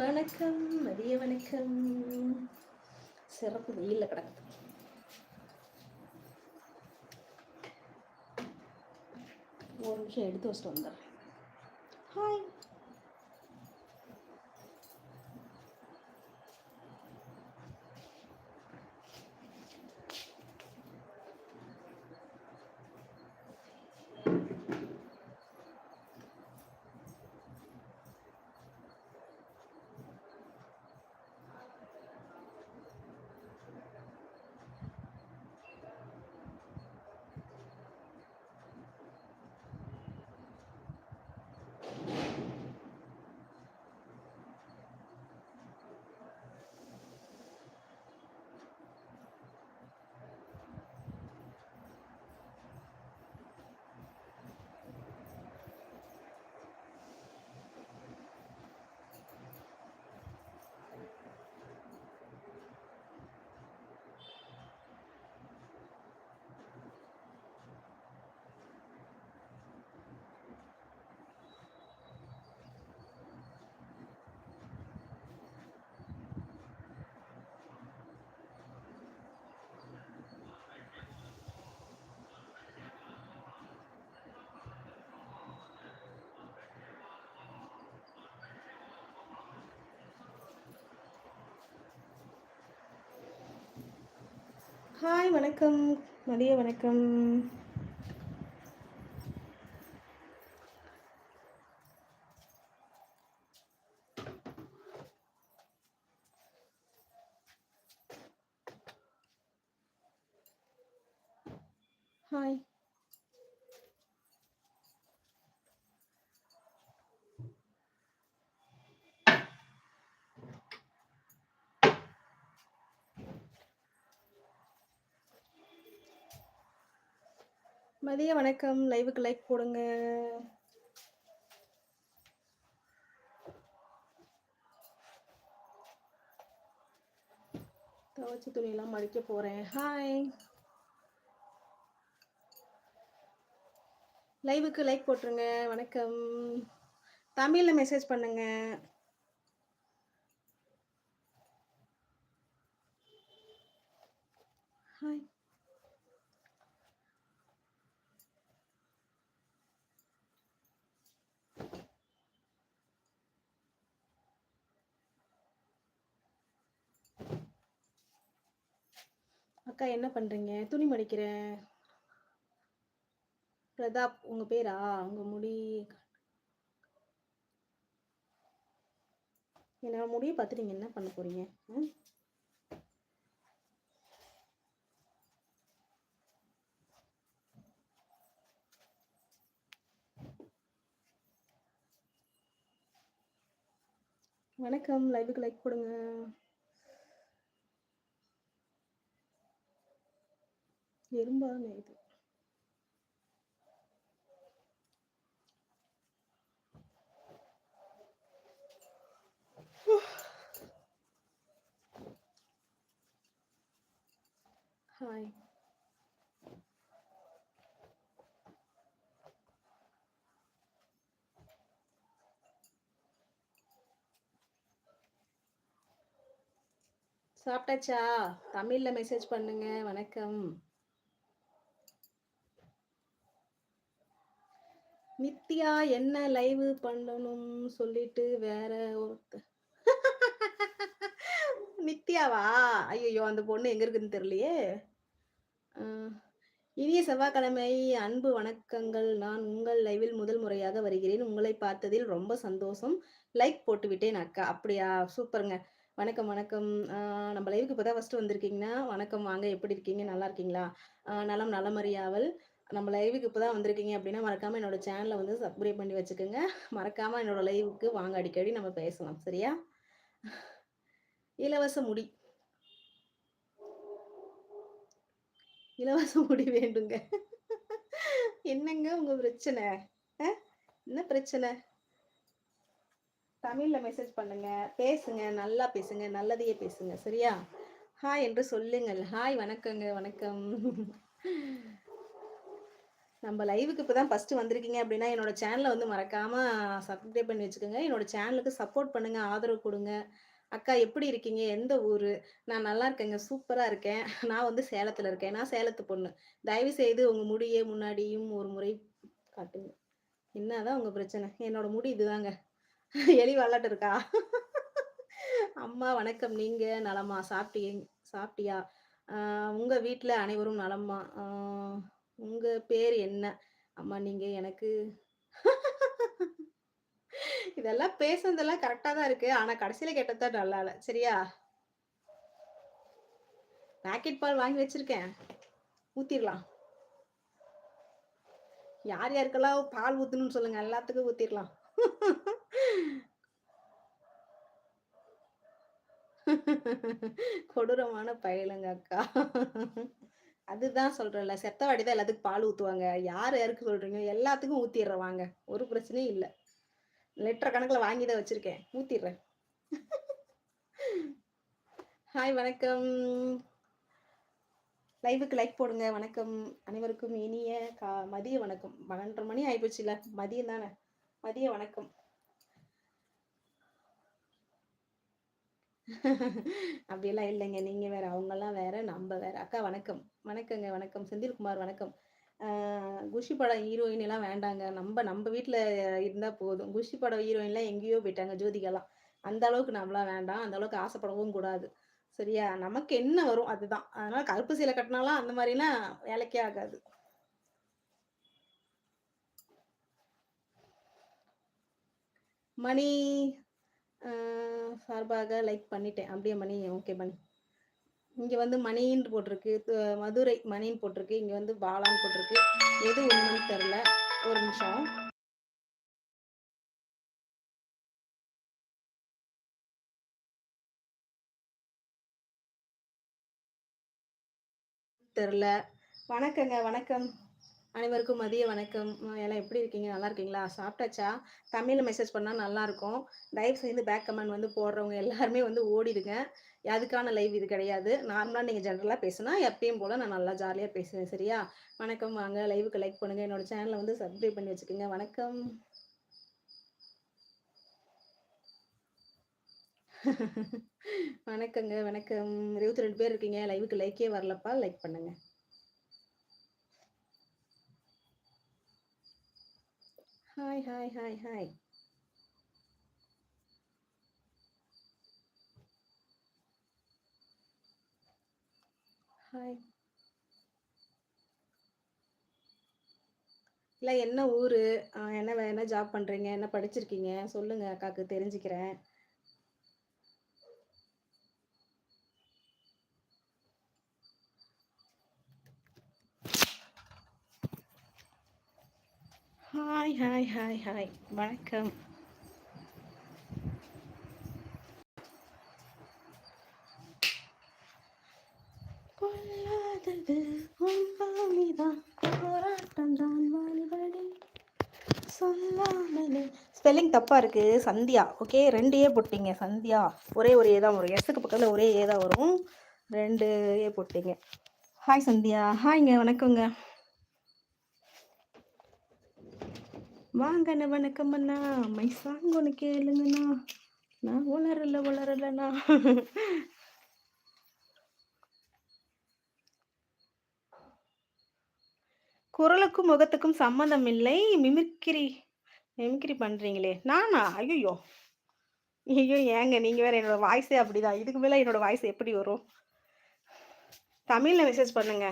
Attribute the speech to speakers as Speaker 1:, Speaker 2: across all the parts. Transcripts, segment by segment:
Speaker 1: வணக்கம் மதிய வணக்கம் சிறப்பு வெயிலில் கிடக்குது ஒரு நிமிஷம் எடுத்து வச்சுட்டு வந்துடுறேன் ஹாய் ஹாய் வணக்கம் மதிய வணக்கம் ஹாய் மதிய வணக்கம் லைவுக்கு லைக் போடுங்க துவச்சி துணியெல்லாம் மடிக்க போகிறேன் ஹாய் லைவுக்கு லைக் போட்டுருங்க வணக்கம் தமிழில் மெசேஜ் பண்ணுங்கள் அக்கா என்ன பண்ணுறீங்க துணி மடிக்கிறேன் பிரதாப் உங்கள் பேரா உங்கள் முடி என்னோட முடியை பார்த்து நீங்கள் என்ன பண்ண போகிறீங்க வணக்கம் லைவுக்கு லைக் கொடுங்க எறும்பாக நெய்யுது ஹாய் சாப்பிட்டாச்சா தமிழ்ல மெசேஜ் பண்ணுங்க வணக்கம் நித்யா என்ன லைவ் பண்ணணும் சொல்லிட்டு வேற ஒருத்த நித்யாவா ஐயோ அந்த பொண்ணு எங்க இருக்குன்னு தெரியலையே இனிய செவ்வாய்க்கிழமை அன்பு வணக்கங்கள் நான் உங்கள் லைவில் முதல் முறையாக வருகிறேன் உங்களை பார்த்ததில் ரொம்ப சந்தோஷம் லைக் போட்டு விட்டேன் அக்கா அப்படியா சூப்பருங்க வணக்கம் வணக்கம் நம்ம லைவுக்கு இப்போதான் ஃபர்ஸ்ட் ஃபஸ்ட்டு வந்திருக்கீங்கன்னா வணக்கம் வாங்க எப்படி இருக்கீங்க நல்லா இருக்கீங்களா நலம் நலமறியாவல் நம்ம லைவுக்கு இப்போ தான் வந்திருக்கீங்க அப்படின்னா மறக்காமல் என்னோட சேனலை வந்து சப்ஸ்கிரைப் பண்ணி வச்சுக்கோங்க மறக்காமல் என்னோட லைவுக்கு வாங்க அடிக்கடி நம்ம பேசலாம் சரியா இலவச முடி இலவச முடி வேண்டுங்க என்னங்க உங்க பிரச்சனை என்ன பிரச்சனை தமிழ்ல மெசேஜ் பண்ணுங்க பேசுங்க நல்லா பேசுங்க நல்லதையே பேசுங்க சரியா ஹாய் என்று சொல்லுங்கள் ஹாய் வணக்கங்க வணக்கம் நம்ம லைவுக்கு இப்போ தான் ஃபஸ்ட்டு வந்திருக்கீங்க அப்படின்னா என்னோடய சேனலை வந்து மறக்காமல் சப்ஸ்கிரைப் பண்ணி வச்சுக்கோங்க என்னோடய சேனலுக்கு சப்போர்ட் பண்ணுங்கள் ஆதரவு கொடுங்க அக்கா எப்படி இருக்கீங்க எந்த ஊர் நான் நல்லா இருக்கேங்க சூப்பராக இருக்கேன் நான் வந்து சேலத்தில் இருக்கேன் நான் சேலத்து பொண்ணு தயவு செய்து உங்கள் முடியே முன்னாடியும் ஒரு முறை காட்டுங்க என்னதான் உங்கள் பிரச்சனை என்னோட முடி இதுதாங்க எலி விளாட்டு இருக்கா அம்மா வணக்கம் நீங்கள் நலமா சாப்பிட்டீங்க சாப்பிட்டியா உங்கள் வீட்டில் அனைவரும் நலமா உங்க பேர் என்ன அம்மா நீங்க எனக்கு இதெல்லாம் பேசுனதெல்லாம் கரெக்டா தான் இருக்கு ஆனா கடைசியில கேட்டதான் நல்லா இல்ல சரியா பாக்கெட் பால் வாங்கி வச்சிருக்கேன் ஊத்திடலாம் யார் யாருக்கெல்லாம் பால் ஊத்தணும்னு சொல்லுங்க எல்லாத்துக்கும் ஊத்திடலாம் கொடூரமான பயலுங்க அக்கா அதுதான் சொல்றேன்ல செத்தவாடி தான் எல்லாத்துக்கும் பால் ஊற்றுவாங்க யார் யாருக்கு சொல்றீங்க எல்லாத்துக்கும் ஊத்திடுறவாங்க ஒரு பிரச்சனையும் இல்லை லெட்டர் கணக்கில் வாங்கி தான் வச்சிருக்கேன் ஊத்திடுறேன் ஹாய் வணக்கம் லைவுக்கு லைக் போடுங்க வணக்கம் அனைவருக்கும் இனிய கா மதிய வணக்கம் பன்னெண்டரை மணி இல்ல மதியம் தானே மதிய வணக்கம் அப்படியெல்லாம் இல்லைங்க நீங்க வேற அவங்கெல்லாம் வேற நம்ம வேற அக்கா வணக்கம் வணக்கங்க வணக்கம் செந்தில்குமார் வணக்கம் குஷி படம் ஹீரோயின் எல்லாம் வேண்டாங்க நம்ம நம்ம வீட்டில் இருந்தால் போதும் குஷி படம் எல்லாம் எங்கேயோ போயிட்டாங்க ஜோதிகெல்லாம் அந்த அளவுக்கு நம்மளாம் வேண்டாம் அந்த அளவுக்கு ஆசைப்படவும் கூடாது சரியா நமக்கு என்ன வரும் அதுதான் அதனால கருப்பு சீலை கட்டினாலும் அந்த மாதிரிலாம் வேலைக்கே ஆகாது மணி சார்பாக லைக் பண்ணிட்டேன் அப்படியே மணி ஓகே மணி இங்கே வந்து மணின்னு போட்டிருக்கு மதுரை மணின்னு போட்டிருக்கு இங்கே வந்து பாலான்னு போட்டிருக்கு எது உண்மைன்னு தெரில ஒரு நிமிஷம் தெரில வணக்கங்க வணக்கம் அனைவருக்கும் மதிய வணக்கம் எல்லாம் எப்படி இருக்கீங்க நல்லா இருக்கீங்களா சாப்பிட்டாச்சா தமிழில் மெசேஜ் பண்ணால் நல்லாயிருக்கும் தயவு சேர்ந்து பேக் கமெண்ட் வந்து போடுறவங்க எல்லாருமே வந்து ஓடிடுங்க அதுக்கான லைவ் இது கிடையாது நார்மலாக நீங்கள் ஜென்ரலாக பேசுனா எப்பயும் போல் நான் நல்லா ஜாலியாக பேசுவேன் சரியா வணக்கம் வாங்க லைவுக்கு லைக் பண்ணுங்கள் என்னோட சேனலை வந்து சப்ஸ்கிரைப் பண்ணி வச்சுக்கோங்க வணக்கம் வணக்கங்க வணக்கம் இருபத்தி ரெண்டு பேர் இருக்கீங்க லைவுக்கு லைக்கே வரலப்பா லைக் பண்ணுங்கள் hi hi hi hi hi இல்லை என்ன ஊர் என்ன என்ன ஜாப் பண்ணுறீங்க என்ன படிச்சிருக்கீங்க சொல்லுங்கள் அக்காவுக்கு தெரிஞ்சுக்கிறேன் ஹாய் ஹாய் ஹாய் ஹாய் வணக்கம் கொல்லாதது போராட்டம் தான் சொல்லாமலே ஸ்பெல்லிங் தப்பாக இருக்குது சந்தியா ஓகே ரெண்டு ஏ போட்டிங்க சந்தியா ஒரே ஒரு ஏதா தான் வரும் எஸ்க்கு பக்கத்தில் ஒரே ஏதா தான் வரும் ரெண்டு ஏ போட்டிங்க ஹாய் சந்தியா ஹாய்ங்க வணக்கங்க வாங்கண்ண வணக்கம் அண்ணா மை சாங் ஒன்று கேளுங்கண்ணா நான் உளரல உளரலண்ணா குரலுக்கும் முகத்துக்கும் சம்மந்தம் இல்லை மிமிக்கிரி மிமிக்கிரி பண்ணுறீங்களே நானா ஐயோ ஐயோ ஏங்க நீங்கள் வேறு என்னோடய வாய்ஸே அப்படிதான் இதுக்கு மேலே என்னோடய வாய்ஸ் எப்படி வரும் தமிழில் மெசேஜ் பண்ணுங்க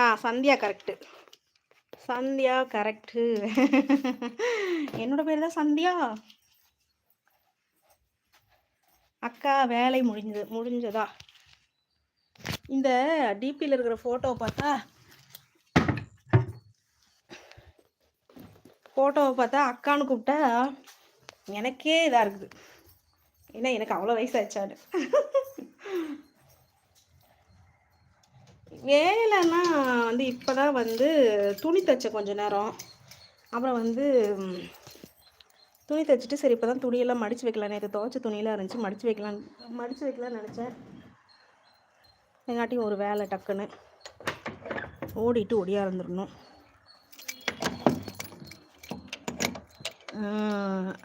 Speaker 1: ஆ சந்தியா கரெக்டு சந்தியா கரெக்டு என்னோட பேர் தான் சந்தியா அக்கா வேலை முடிஞ்சது முடிஞ்சதா இந்த டிபியில் இருக்கிற ஃபோட்டோவை பார்த்தா ஃபோட்டோவை பார்த்தா அக்கான்னு கூப்பிட்டா எனக்கே இதாக இருக்குது ஏன்னா எனக்கு அவ்வளோ வயசாச்சாடு வேலைன்னா நான் வந்து இப்போ தான் வந்து துணி தைச்சேன் கொஞ்சம் நேரம் அப்புறம் வந்து துணி தைச்சிட்டு சரி இப்போ தான் துணியெல்லாம் மடித்து வைக்கலாம் நேற்று துவைச்ச துணியெல்லாம் இருந்துச்சு மடித்து வைக்கலாம் மடித்து வைக்கலான்னு நினச்சேன் எங்காட்டியும் ஒரு வேலை டக்குன்னு ஓடிட்டு ஓடியா இருந்துடணும்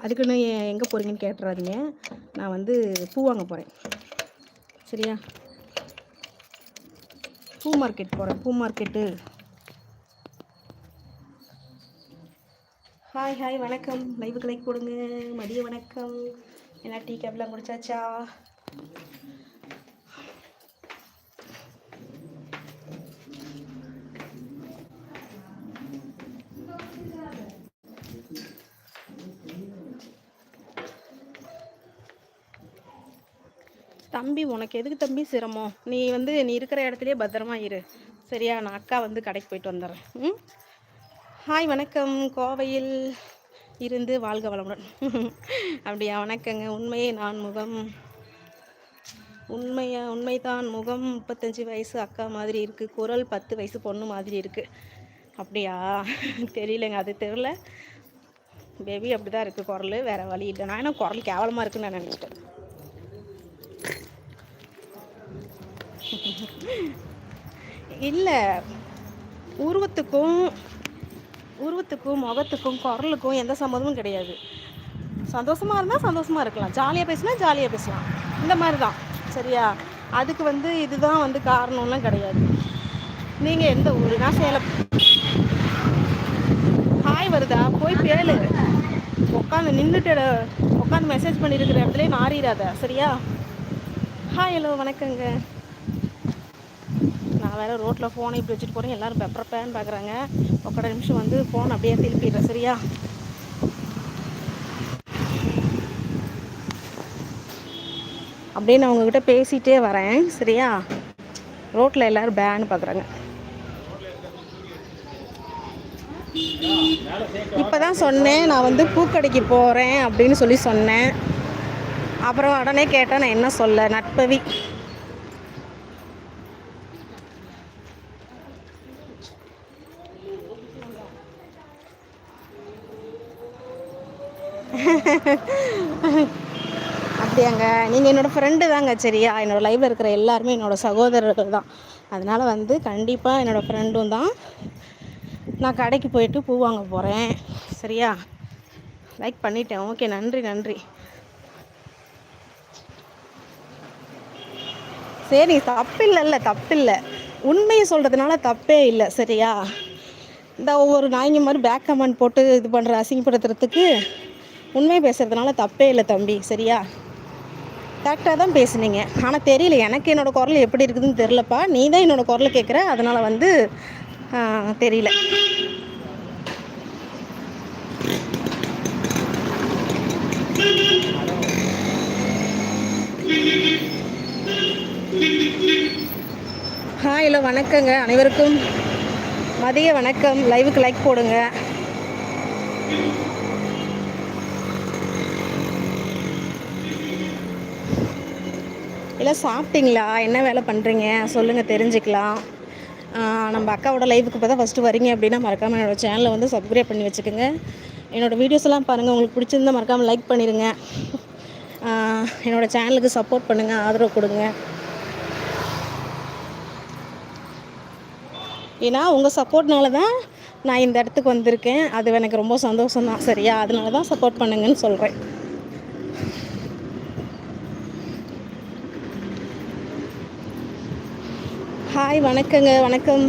Speaker 1: அதுக்குன்னு எங்கே போகிறீங்கன்னு கேட்டுறாதீங்க நான் வந்து பூ வாங்க போகிறேன் சரியா பூ மார்க்கெட் போகிறேன் பூ மார்க்கெட்டு ஹாய் ஹாய் வணக்கம் லைவுக்கு லைக் கொடுங்க மதிய வணக்கம் என்ன டீ கேப்லாம் முடிச்சாச்சா தம்பி உனக்கு எதுக்கு தம்பி சிரமம் நீ வந்து நீ இருக்கிற இடத்துலையே பத்திரமா இரு சரியா நான் அக்கா வந்து கடைக்கு போயிட்டு வந்துடுறேன் ம் ஹாய் வணக்கம் கோவையில் இருந்து வாழ்க வளமுடன் அப்படியா வணக்கங்க உண்மையே நான் முகம் உண்மையா உண்மைதான் முகம் முப்பத்தஞ்சு வயசு அக்கா மாதிரி இருக்குது குரல் பத்து வயசு பொண்ணு மாதிரி இருக்குது அப்படியா தெரியலங்க அது தெரில பேபி அப்படி தான் இருக்குது குரல் வேறு வழி இல்லை நான் ஏன்னா குரல் கேவலமாக இருக்குன்னு நான் நினச்சிட்டேன் இல்லை உருவத்துக்கும் உருவத்துக்கும் முகத்துக்கும் குரலுக்கும் எந்த சம்மதமும் கிடையாது சந்தோஷமாக இருந்தால் சந்தோஷமாக இருக்கலாம் ஜாலியாக பேசினா ஜாலியாக பேசலாம் இந்த மாதிரி தான் சரியா அதுக்கு வந்து இதுதான் வந்து காரணம்லாம் கிடையாது நீங்கள் எந்த ஊருனா சேலம் ஹாய் வருதா போய் கேளு உட்காந்து நின்றுட்டு உட்காந்து மெசேஜ் பண்ணியிருக்கிற இடத்துல மாறிடாத சரியா ஹாய் ஹலோ வணக்கங்க நான் வேறு ரோட்டில் ஃபோனை இப்படி வச்சுட்டு போகிறேன் எல்லோரும் பெப்பரப்பேன்னு பார்க்குறாங்க ஒக்கடை நிமிஷம் வந்து ஃபோன் அப்படியே திருப்பிடுறேன் சரியா அப்படியே நான் உங்ககிட்ட பேசிகிட்டே வரேன் சரியா ரோட்டில் எல்லோரும் பேன்னு பார்க்குறாங்க இப்போ தான் சொன்னேன் நான் வந்து பூக்கடைக்கு போகிறேன் அப்படின்னு சொல்லி சொன்னேன் அப்புறம் உடனே கேட்டால் நான் என்ன சொல்ல நட்பவி அப்படியாங்க நீங்கள் என்னோடய ஃப்ரெண்டு தாங்க சரியா என்னோடய லைஃப்பில் இருக்கிற எல்லாருமே என்னோடய சகோதரர்கள் தான் அதனால் வந்து கண்டிப்பாக என்னோடய ஃப்ரெண்டும் தான் நான் கடைக்கு போயிட்டு பூ வாங்க போகிறேன் சரியா லைக் பண்ணிட்டேன் ஓகே நன்றி நன்றி சரி தப்பில்லைல்ல தப்பில்லை உண்மையை சொல்கிறதுனால தப்பே இல்லை சரியா இந்த ஒவ்வொரு நாய்ங்க மாதிரி பேக் கமெண்ட் போட்டு இது பண்ணுற அசிங்கப்படுத்துறதுக்கு உண்மை பேசுகிறதுனால தப்பே இல்லை தம்பி சரியா கரெக்டாக தான் பேசுனீங்க ஆனால் தெரியல எனக்கு என்னோடய குரல் எப்படி இருக்குதுன்னு தெரிலப்பா நீ தான் என்னோடய குரல் கேட்குற அதனால் வந்து தெரியல ஹாய் ஹலோ வணக்கங்க அனைவருக்கும் மதிய வணக்கம் லைவுக்கு லைக் போடுங்க இல்லை சாப்பிட்டீங்களா என்ன வேலை பண்ணுறீங்க சொல்லுங்கள் தெரிஞ்சுக்கலாம் நம்ம அக்காவோட லைஃபுக்கு இப்போ தான் ஃபஸ்ட்டு வரீங்க அப்படின்னா மறக்காமல் என்னோடய சேனலை வந்து சப்ஸ்கிரைப் பண்ணி வச்சுக்கோங்க என்னோடய வீடியோஸ்லாம் பாருங்கள் உங்களுக்கு பிடிச்சிருந்தால் மறக்காமல் லைக் பண்ணிடுங்க என்னோடய சேனலுக்கு சப்போர்ட் பண்ணுங்கள் ஆதரவு கொடுங்க ஏன்னா உங்கள் சப்போர்ட்னால தான் நான் இந்த இடத்துக்கு வந்திருக்கேன் அது எனக்கு ரொம்ப சந்தோஷம் தான் சரியா அதனால தான் சப்போர்ட் பண்ணுங்கன்னு சொல்கிறேன் ஹாய் வணக்கங்க வணக்கம்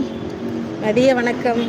Speaker 1: மதிய வணக்கம்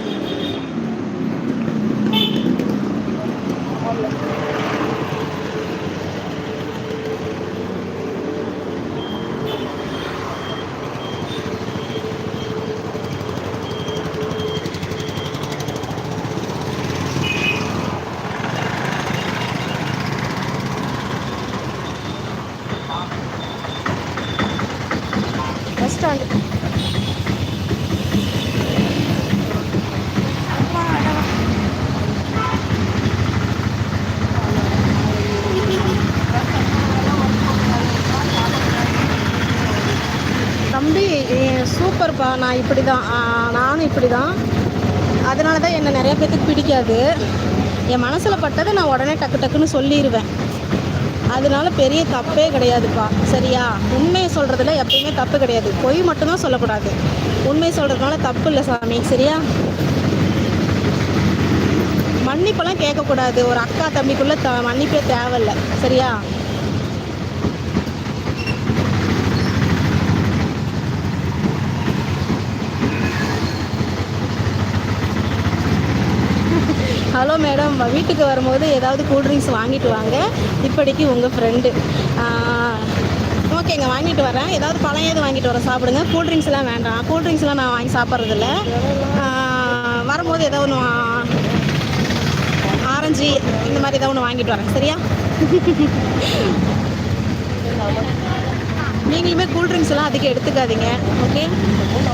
Speaker 1: நான் இப்படி தான் நானும் இப்படி தான் அதனால தான் என்னை நிறைய பேர்த்துக்கு பிடிக்காது என் மனசில் பட்டதை நான் உடனே டக்கு டக்குன்னு சொல்லிடுவேன் அதனால பெரிய தப்பே கிடையாதுப்பா சரியா உண்மையை சொல்கிறதுல எப்பயுமே தப்பு கிடையாது பொய் மட்டும்தான் சொல்லக்கூடாது உண்மை சொல்கிறதுனால தப்பு இல்லை சாமி சரியா மன்னிப்பெல்லாம் கேட்கக்கூடாது ஒரு அக்கா தம்பிக்குள்ளே த மன்னிப்பே தேவையில்லை சரியா ஹலோ மேடம் வீட்டுக்கு வரும்போது ஏதாவது கூல் ட்ரிங்க்ஸ் வாங்கிட்டு வாங்க இப்படிக்கு உங்கள் ஃப்ரெண்டு ஓகேங்க வாங்கிட்டு வரேன் ஏதாவது பழம் வாங்கிட்டு வரேன் சாப்பிடுங்க கூல் ட்ரிங்க்ஸ்லாம் வேண்டாம் கூல் ட்ரிங்க்ஸ்லாம் நான் வாங்கி சாப்பிட்றதில்ல வரும்போது ஏதாவது ஒன்று ஆரஞ்சு இந்த மாதிரி ஏதாவது ஒன்று வாங்கிட்டு வரேன் சரியா நீங்களுமே கூல் ட்ரிங்க்ஸ் எல்லாம் அதிகம் எடுத்துக்காதீங்க ஓகே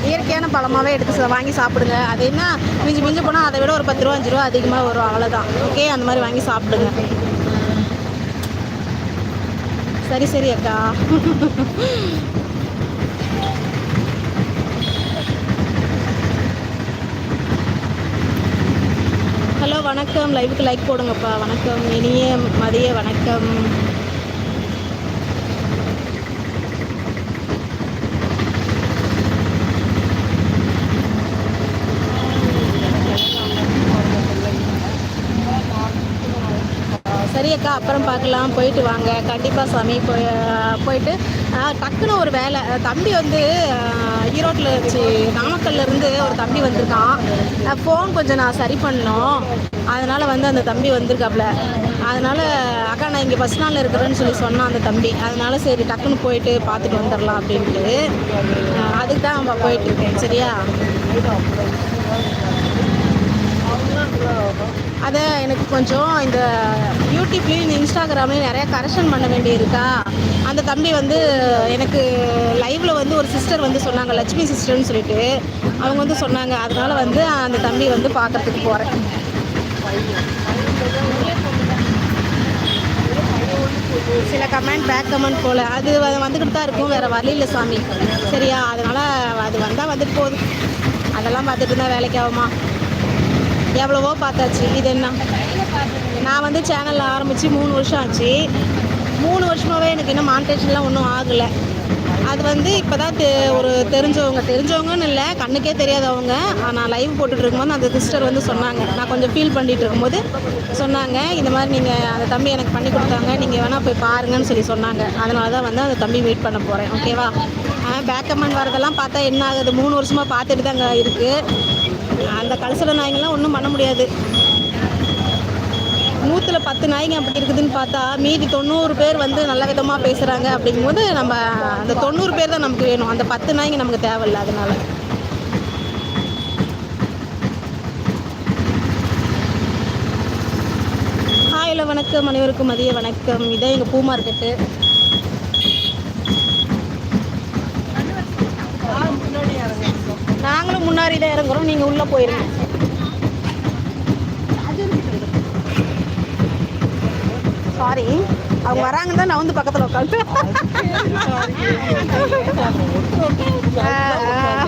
Speaker 1: இயற்கையான பழமாகவே எடுத்து வாங்கி சாப்பிடுங்க அது என்ன மிஞ்சி மிஞ்சி போனால் அதை விட ஒரு பத்து ரூபா அஞ்சு ரூபா அதிகமாக வரும் அவ்வளோதான் ஓகே அந்த மாதிரி வாங்கி சாப்பிடுங்க சரி சரி அக்கா ஹலோ வணக்கம் லைவுக்கு லைக் போடுங்கப்பா வணக்கம் இனிய மதிய வணக்கம் சரியக்கா அப்புறம் பார்க்கலாம் போயிட்டு வாங்க கண்டிப்பாக சாமி போய் போயிட்டு டக்குன்னு ஒரு வேலை தம்பி வந்து ஈரோட்டில் இருந்துச்சு நாமக்கல்லேருந்து ஒரு தம்பி வந்திருக்கான் ஃபோன் கொஞ்சம் நான் சரி பண்ணோம் அதனால் வந்து அந்த தம்பி வந்திருக்காப்புல அதனால் அக்கா நான் இங்கே ஃபஸ்ட் நாளில் இருக்கிறேன்னு சொல்லி சொன்னான் அந்த தம்பி அதனால் சரி டக்குன்னு போயிட்டு பார்த்துட்டு வந்துடலாம் அப்படின்ட்டு அதுக்கு தான் நம்ம போயிட்டுருக்கேன் சரியா அதை எனக்கு கொஞ்சம் இந்த யூடியூப்லேயும் இந்த இன்ஸ்டாகிராம்லேயும் நிறையா கரெக்ஷன் பண்ண வேண்டியிருக்கா இருக்கா அந்த தம்பி வந்து எனக்கு லைவில் வந்து ஒரு சிஸ்டர் வந்து சொன்னாங்க லட்சுமி சிஸ்டர்னு சொல்லிட்டு அவங்க வந்து சொன்னாங்க அதனால் வந்து அந்த தம்பி வந்து பார்க்குறதுக்கு போகிறேன் சில கமெண்ட் பேக் கமெண்ட் போல் அது வந்துக்கிட்டு தான் இருக்கும் வேறு வழி இல்லை சாமி சரியா அதனால் அது வந்தால் வந்துட்டு போகுது அதெல்லாம் பார்த்துட்டு தான் வேலைக்கு ஆகுமா எவ்வளவோ பார்த்தாச்சு இது என்ன நான் வந்து சேனலில் ஆரம்பித்து மூணு வருஷம் ஆச்சு மூணு வருஷமாகவே எனக்கு இன்னும் மான்டேஷன்லாம் ஒன்றும் ஆகலை அது வந்து இப்போ தான் தெ ஒரு தெரிஞ்சவங்க தெரிஞ்சவங்கன்னு இல்லை கண்ணுக்கே தெரியாதவங்க நான் லைவ் போட்டுட்டு இருக்கும்போது அந்த சிஸ்டர் வந்து சொன்னாங்க நான் கொஞ்சம் ஃபீல் பண்ணிகிட்டு இருக்கும்போது சொன்னாங்க இந்த மாதிரி நீங்கள் அந்த தம்பி எனக்கு பண்ணி கொடுத்தாங்க நீங்கள் வேணால் போய் பாருங்கன்னு சொல்லி சொன்னாங்க அதனால தான் வந்து அந்த தம்பி மீட் பண்ண போகிறேன் ஓகேவா பேக்கம் கமெண்ட் வரதெல்லாம் பார்த்தா என்ன ஆகுது மூணு வருஷமாக பார்த்துட்டு தாங்க இருக்குது அந்த கலசல நாய்ங்கெல்லாம் ஒன்றும் பண்ண முடியாது நூற்றில் பத்து நாய்ங்க அப்படி இருக்குதுன்னு பார்த்தா மீதி தொண்ணூறு பேர் வந்து நல்ல விதமாக பேசுகிறாங்க அப்படிங்கும்போது நம்ம அந்த தொண்ணூறு பேர் தான் நமக்கு வேணும் அந்த பத்து நாய்ங்க நமக்கு தேவையில்லை அதனால் ஆயில வணக்கம் அனைவருக்கும் மதிய வணக்கம் இதான் எங்கள் பூ மார்க்கெட்டு முன்னாடி தான் இறங்குறோம் நீங்கள் உள்ளே போயிருங்க சாரி அவங்க வராங்க தான் நான் வந்து பக்கத்தில் உட்காந்து ஆ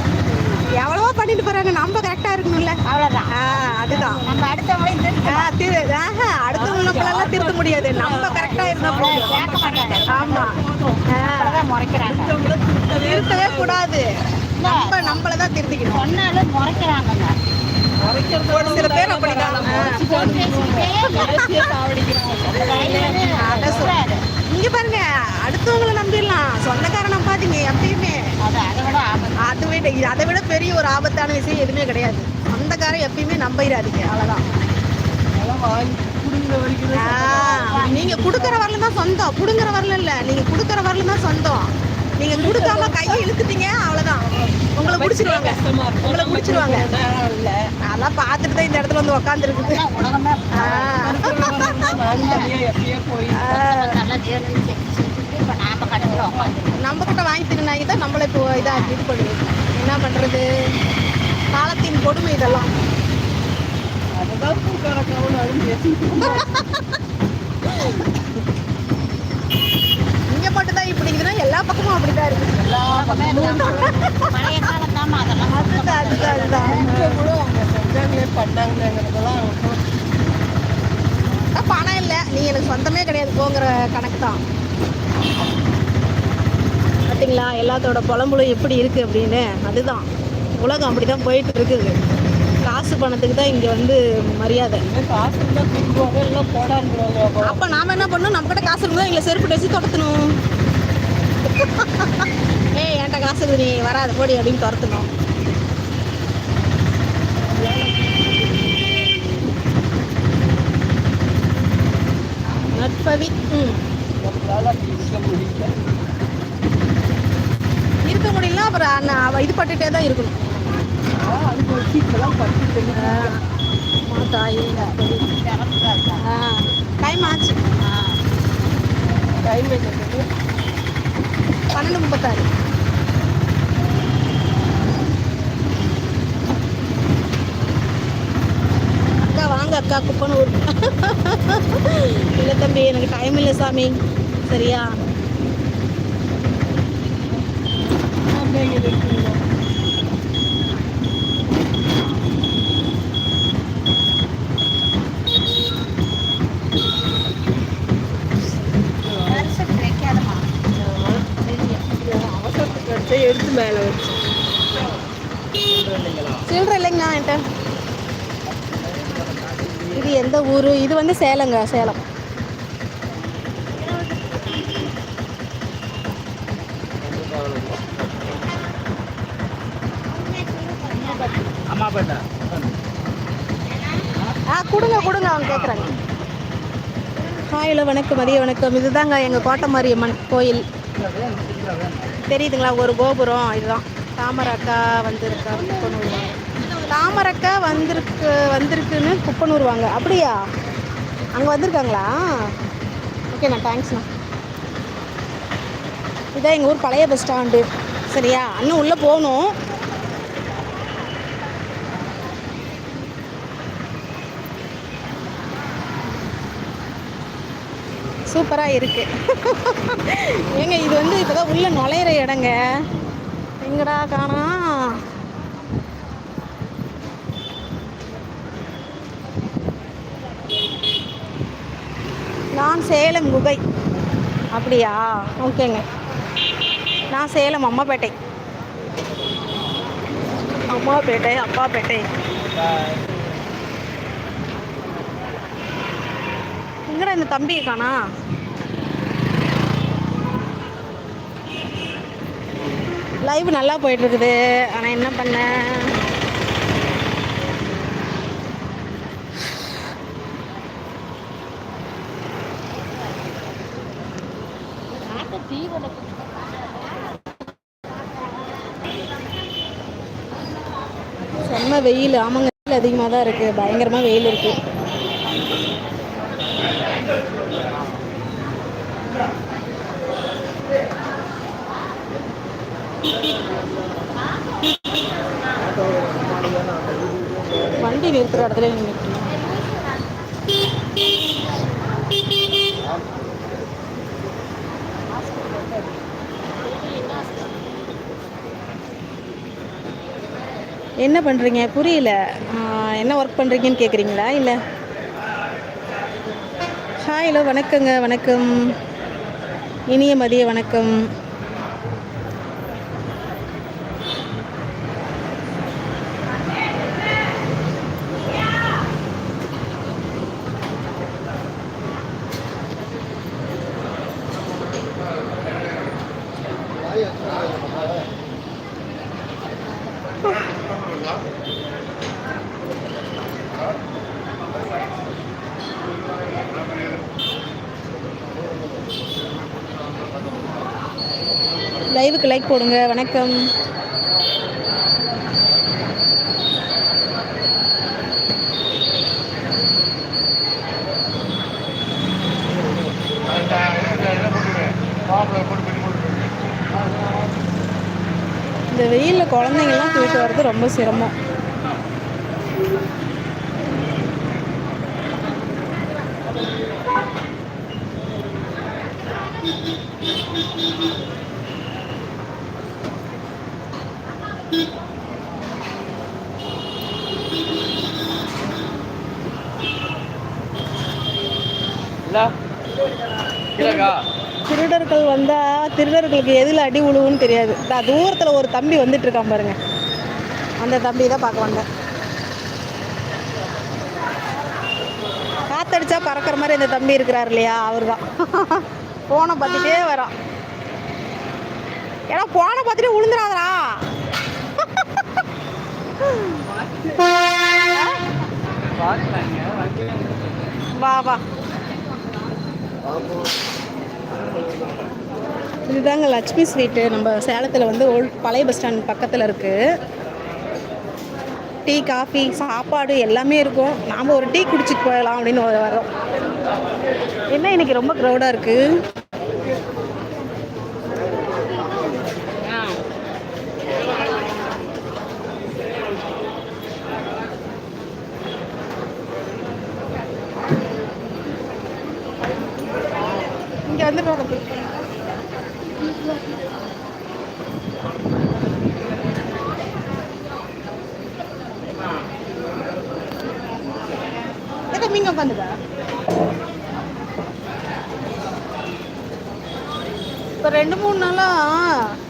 Speaker 1: எவ்வளவோ பண்ணிட்டு போறாங்க நம்ம கரெக்டா இருக்கணும்ல அவ்வளவுதான் அதுதான் நம்ம அடுத்த முறை அடுத்தவங்களுக்குள்ளெல்லாம் திருத்த முடியாது நம்ம கரெக்டா இருந்தா போதும் ஆமா திருத்தவே கூடாது நம்ம நம்மளதான் திருத்திக்கணும் சொன்னாலும் முறைக்கிறாங்க ஒரு இங்க பாருங்க அடுத்தவங்களை நம்பிடலாம் சொந்தக்காரன் நம்பாதீங்க எப்பயுமே அதுவே விட அதை விட பெரிய ஒரு ஆபத்தான விஷயம் எதுவுமே கிடையாது சொந்தக்காரன் எப்பயுமே நம்பிடாதீங்க அவ்வளவுதான் நீங்க குடுக்கற வரல தான் சொந்தம் குடுங்கற வரல இல்ல நீங்க குடுக்கற வரல தான் சொந்தம் நீங்க கொடுக்காம கையை இழுத்துட்டீங்க அவ்வளவுதான் உங்களை முடிச்சிருவாங்க உங்களை முடிச்சிருவாங்க அதெல்லாம் பார்த்துட்டு தான் இந்த இடத்துல வந்து உக்காந்துருக்குது நம்ம கிட்ட வாங்கிட்டுனாங்க தான் நம்மள இப்போ இதாக இது பண்ணுது என்ன பண்ணுறது காலத்தின் கொடுமை இதெல்லாம் அதுதான் விவசாயம் பிடிக்குதுன்னா எல்லா பக்கமும் அப்படிதான் தான் இருக்குது எல்லா பக்கமும் அதெல்லாம் அதுதான் அதுதான் கூட அவங்க செஞ்சாங்களே பண்ணாங்களேங்கிறதெல்லாம் பணம் இல்லை நீ எனக்கு சொந்தமே கிடையாது போங்கிற கணக்கு தான் பார்த்தீங்களா எல்லாத்தோட புலம்புலும் எப்படி இருக்குது அப்படின்னு அதுதான் உலகம் அப்படி தான் போயிட்டு இருக்குது காசு பணத்துக்கு தான் இங்கே வந்து மரியாதை காசு அப்போ நாம் என்ன பண்ணணும் நம்மக்கிட்ட காசு இருந்தால் எங்களை செருப்பு டச்சு தொடத்தணும் ஏய் என்கிட்ட காசுக்கு நீ வராத போடி அப்படின்னு துரத்தணும் நட்பவி ம் இருக்க முடியல அப்புறம் நான் இது பட்டுட்டே தான் இருக்கணும் டைம் ஆச்சு டைம் என்ன பன்னெண்டு முப்பத்தாறு அக்கா வாங்க அக்கா குப்பன்னு ஒரு இல்லை தம்பி எனக்கு டைம் இல்லை சாமி சரியா அப்படியே எடுத்து மேலே வச்சு சில்லற இல்லைங்கண்ணா என்கிட்ட இது எந்த ஊர் இது வந்து சேலங்க சேலம் ஆ கொடுங்க கொடுங்க அவங்க கேட்குறாங்க ஹாயில் வணக்கம் மதிய வணக்கம் இதுதாங்க எங்கள் கோட்டமாரியம்மன் கோயில் தெரியுதுங்களா ஒரு கோபுரம் இதுதான் தாமரக்கா வந்திருக்கா குப்பனூர்வாங்க தாமரக்கா வந்திருக்கு வந்திருக்குன்னு குப்பனூர்வாங்க அப்படியா அங்கே வந்திருக்காங்களா ஓகேண்ணா தேங்க்ஸ்ண்ணா இதான் எங்கள் ஊர் பழைய பஸ் ஸ்டாண்டு சரியா இன்னும் உள்ளே போகணும் சூப்பராக இருக்குது ஏங்க இது வந்து இப்போ தான் உள்ளே நுழையிற இடங்க எங்கடா காணா நான் சேலம் குகை அப்படியா ஓகேங்க நான் சேலம் அம்மாப்பேட்டை அம்மாப்பேட்டை அப்பாப்பேட்டை எங்கடா இந்த தம்பி காணா லைவ் நல்லா போயிட்டு இருக்குது ஆனா என்ன பண்ண செம்ம வெயில் ஆமாங்க வெயில் அதிகமாக தான் இருக்குது பயங்கரமாக வெயில் இருக்குது நீங்கள் இருக்கிற இடத்துல நீங்கள் நிற்கணும் என்ன பண்றீங்க புரியல என்ன ஒர்க் பண்றீங்கன்னு கேக்குறீங்களா இல்ல ஹாய் ஹலோ வணக்கங்க வணக்கம் இனிய மதிய வணக்கம் போடுங்க வணக்கம் இந்த வெயிலில் குழந்தைங்கள்லாம் போயிட்டு வர்றது ரொம்ப சிரமம் திருடர்களுக்கு எதில் அடி உழுவுன்னு தெரியாது தூரத்தில் ஒரு தம்பி வந்துட்டு இருக்கான் பாருங்க அந்த தம்பி தான் பார்க்க வந்தேன் காத்தடிச்சா பறக்கிற மாதிரி இந்த தம்பி இருக்கிறார் இல்லையா அவர் தான் ஃபோனை பார்த்துட்டே வரான் ஏன்னா போனை பார்த்துட்டு விழுந்துடாதரா வா வா இதுதாங்க லட்சுமி ஸ்வீட்டு நம்ம சேலத்தில் வந்து ஓல்ட் பழைய பஸ் ஸ்டாண்ட் பக்கத்தில் இருக்குது டீ காஃபி சாப்பாடு எல்லாமே இருக்கும் நாம் ஒரு டீ குடிச்சிட்டு போயிடலாம் அப்படின்னு வரோம் என்ன இன்றைக்கி ரொம்ப க்ரௌடாக இருக்குது பொறுமைங்க உட்காந்துக்க இப்போ ரெண்டு மூணு நாளாக